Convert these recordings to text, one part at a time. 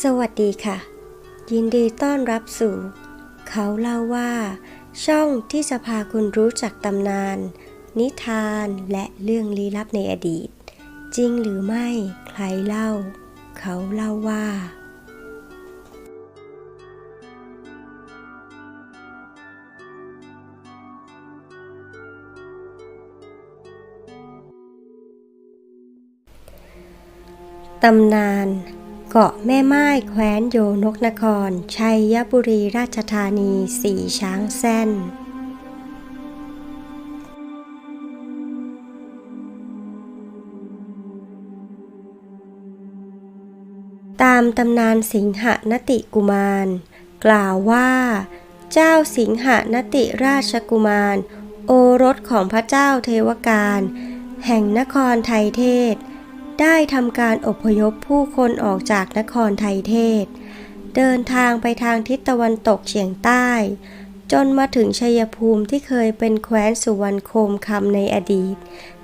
สวัสดีค่ะ ยินดีต้อนรับสู่ เขาเล่าว่า ช่องที่จะพาคุณรู้จักตำนาน นิทานและเรื่องลี้ลับในอดีต จริงหรือไม่ใครเล่า เขาเล่าว่า ตำนาน เกาะแม่ไม้แคว้นโยนกนคร ชัยบุรีราชธานีสีช้างแส้น ตามตำนานสิงหนติกุมาร กล่าวว่า เจ้าสิงหนติราชกุมาร โอรสของพระเจ้าเทวการ แห่งนครไทยเทศ ได้ทำการอพยพผู้คนออกจากนครไทยเทศ เดินทางไปทางทิศตะวันตกเฉียงใต้ จนมาถึงชัยภูมิที่เคยเป็นแคว้นสุวรรณโคมคำในอดีต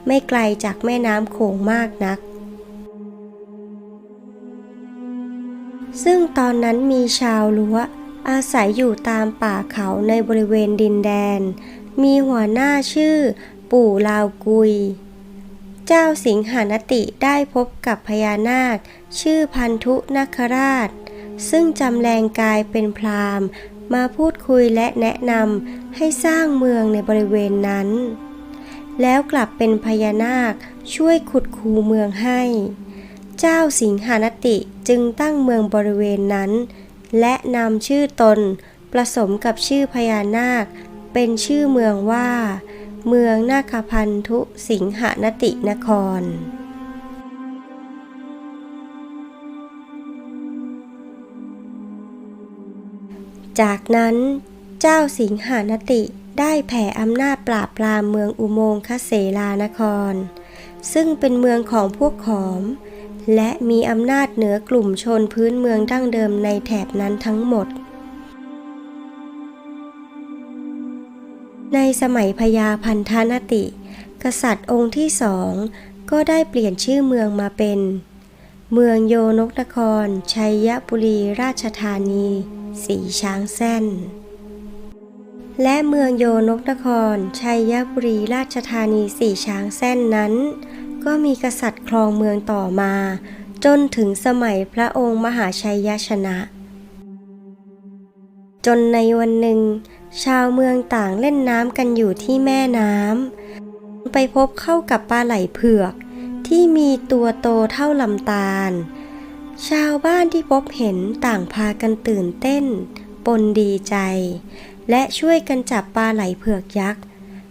ไม่ไกลจากแม่น้ำโขงมากนัก ซึ่งตอนนั้นมีชาวล้วอาศัยอยู่ตามป่าเขาในบริเวณดินแดน มีหัวหน้าชื่อปู่ลาวกุย เจ้าสิงหานติได้พบกับพญานาค ชื่อพันธุนาคราช ซึ่งจำแรงกายเป็นพราหมณ์มาพูดคุยและแนะนำให้สร้างเมืองในบริเวณนั้น แล้วกลับเป็นพญานาคช่วยขุดคูเมืองให้ เจ้าสิงหานติจึงตั้งเมืองบริเวณนั้น และนำชื่อตนผสมกับชื่อพญานาค เป็นชื่อเมืองว่า เมืองนาคพันธุสิงหนตินคร จากนั้นเจ้าสิงหานติได้แผ่อำนาจปราบปรามเมืองอุโมงคเสลานคร ซึ่งเป็นเมืองของพวกขอม และมีอำนาจเหนือกลุ่มชนพื้นเมืองดั้งเดิมในแถบนั้นทั้งหมด ในสมัยพญาพันธนติ กษัตริย์องค์ที่สองก็ได้เปลี่ยนชื่อเมืองมาเป็น เมืองโยนกนคร ชัยบุรีราชธานี สีช้างแส้น และเมืองโยนกนคร ชัยบุรีราชธานีสีช้างแส้นนั้น ก็มีกษัตริย์ครองเมืองต่อมา จนถึงสมัยพระองค์มหาชัยชนะ จนในวันหนึ่ง ชาวเมืองต่างเล่นน้ำกันอยู่ที่แม่น้ำไปพบเข้ากับปลาไหลเผือก ที่มีตัวโตเท่าลำตาล ชาวบ้านที่พบเห็นต่างพากันตื่นเต้น ปนดีใจ และช่วยกันจับปลาไหลเผือกยักษ์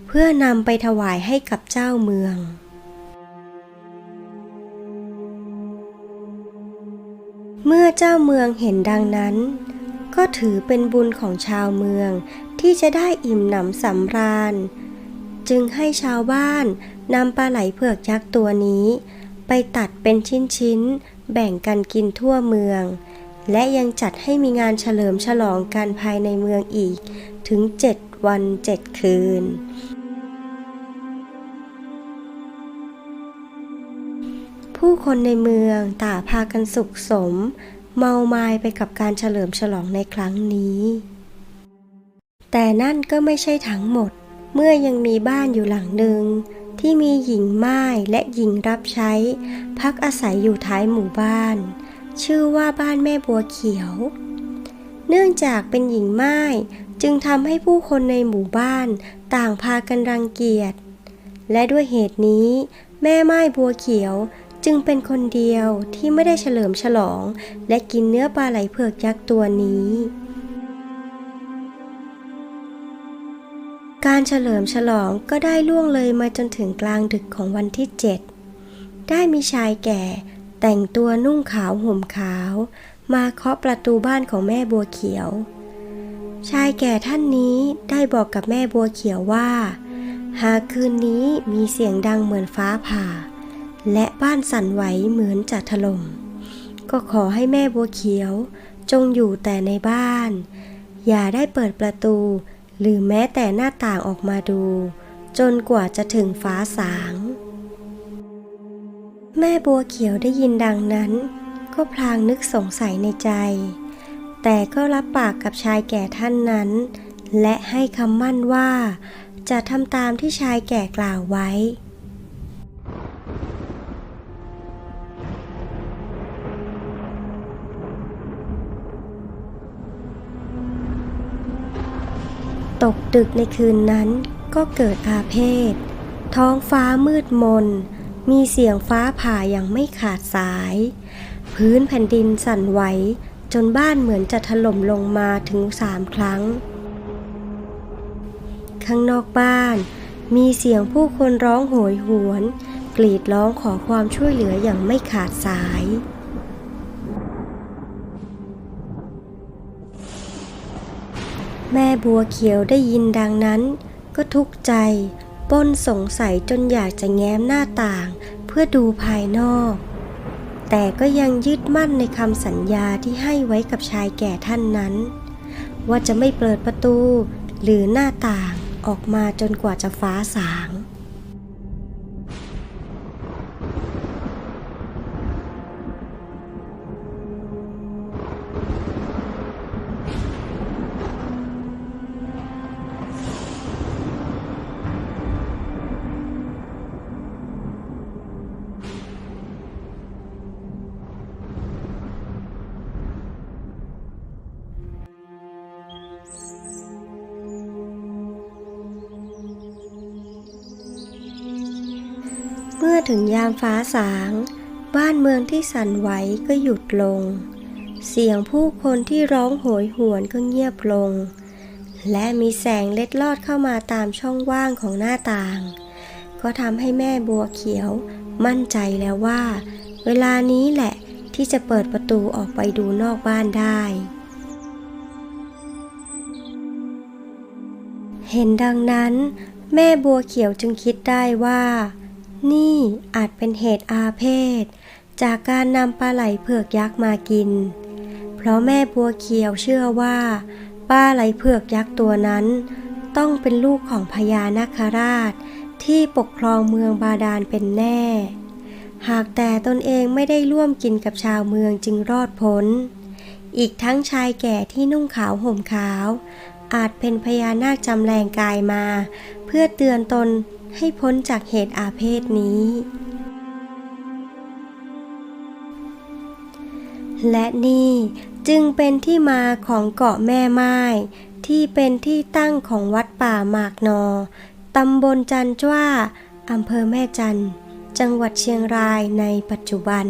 เพื่อนำไปถวายให้กับเจ้าเมืองเมื่อเจ้าเมืองเห็นดังนั้น ก็ถือเป็นบุญของชาวเมือง ที่จะได้อิ่มหนำสำราญ จึงให้ชาวบ้านนำปลาไหลเผือกยักษ์ตัวนี้ ไปตัดเป็นชิ้นๆ แบ่งกันกินทั่วเมือง และยังจัดให้มีงานเฉลิมฉลองกันภายในเมืองอีกถึงเจ็ดวันเจ็ดคืนผู้คนในเมืองต่างพากันสุขสม เมามายไปกับการเฉลิมฉลองในครั้งนี้ แต่นั่นก็ไม่ใช่ทั้งหมด เมื่อยังมีบ้านอยู่หลังหนึ่งที่มีหญิงม่ายและหญิงรับใช้ พักอาศัยอยู่ท้ายหมู่บ้าน ชื่อว่าบ้านแม่บัวเขียว เนื่องจากเป็นหญิงม่ายจึงทำให้ผู้คนในหมู่บ้านต่างพากันรังเกียจ และด้วยเหตุนี้ แม่ไม้บัวเขียวจึงเป็นคนเดียวที่ไม่ได้เฉลิมฉลอง และกินเนื้อปลาไหลเผือกยักษ์ตัวนี้ การเฉลิมฉลองก็ได้ล่วงเลยมาจนถึงกลางดึกของวันที่เจ็ดได้มีชายแก่แต่งตัวนุ่งขาวห่มขาว มาเคาะประตูบ้านของแม่บัวเขียว ชายแก่ท่านนี้ได้บอกกับแม่บัวเขียวว่า หากคืนนี้มีเสียงดังเหมือนฟ้าผ่า และบ้านสั่นไหวเหมือนจะถล่มก็ขอให้แม่บัวเขียวจงอยู่แต่ในบ้าน อย่าได้เปิดประตู หรือแม้แต่หน้าต่างออกมาดู จนกว่าจะถึงฟ้าสาง แม่บัวเขียวได้ยินดังนั้น ก็พลางนึกสงสัยในใจ แต่ก็รับปากกับชายแก่ท่านนั้น และให้คำมั่นว่า จะทำตามที่ชายแก่กล่าวไว้ ตกดึกในคืนนั้นก็เกิดอาเพศ ท้องฟ้ามืดมน มีเสียงฟ้าผ่าอย่างไม่ขาดสาย พื้นแผ่นดินสั่นไหว จนบ้านเหมือนจะถล่มลงมาถึงสามครั้ง ข้างนอกบ้าน มีเสียงผู้คนร้องโหยหวน กรีดร้องขอความช่วยเหลืออย่างไม่ขาดสาย แม่บัวเขียวได้ยินดังนั้น ก็ทุกข์ใจ ป้นสงสัยจนอยากจะแง้มหน้าต่าง เพื่อดูภายนอก แต่ก็ยังยึดมั่นในคำสัญญาที่ให้ไว้กับชายแก่ท่านนั้น ว่าจะไม่เปิดประตูหรือหน้าต่างออกมาจนกว่าจะฟ้าสาง มื่อถึงยามฟ้าสาง บ้านเมืองที่สั่นไหวก็หยุดลง เสียงผู้คนที่ร้องโหยหวนก็เงียบลง และมีแสงเล็ดลอดเข้ามาตามช่องว่างของหน้าต่าง ก็ทำให้แม่บัวเขียวมั่นใจแล้วว่า เวลานี้แหละที่จะเปิดประตูออกไปดูนอกบ้านได้ เห็นดังนั้น แม่บัวเขียวจึงคิดได้ว่า นี่อาจเป็นเหตุอาเพศ จากการนำปลาไหลเผือกยักษ์มากิน เพราะแม่บัวเขียวเชื่อว่าปลาไหลเผือกยักษ์ตัวนั้น ต้องเป็นลูกของพญานาคราช ที่ปกครองเมืองบาดาลเป็นแน่ หากแต่ตนเองไม่ได้ร่วมกินกับชาวเมืองจึงรอดพ้น อีกทั้งชายแก่ที่นุ่งขาวห่มขาว อาจเป็นพญานาคจำแรงกายมา เพื่อเตือนตน ให้พ้นจากเหตุอาเพศนี้ และนี่จึงเป็นที่มาของเกาะแม่ไม้ที่เป็นที่ตั้งของวัดป่าหมากนอ ตำบลจันจ้าอำเภอแม่จัน จังหวัดเชียงรายในปัจจุบัน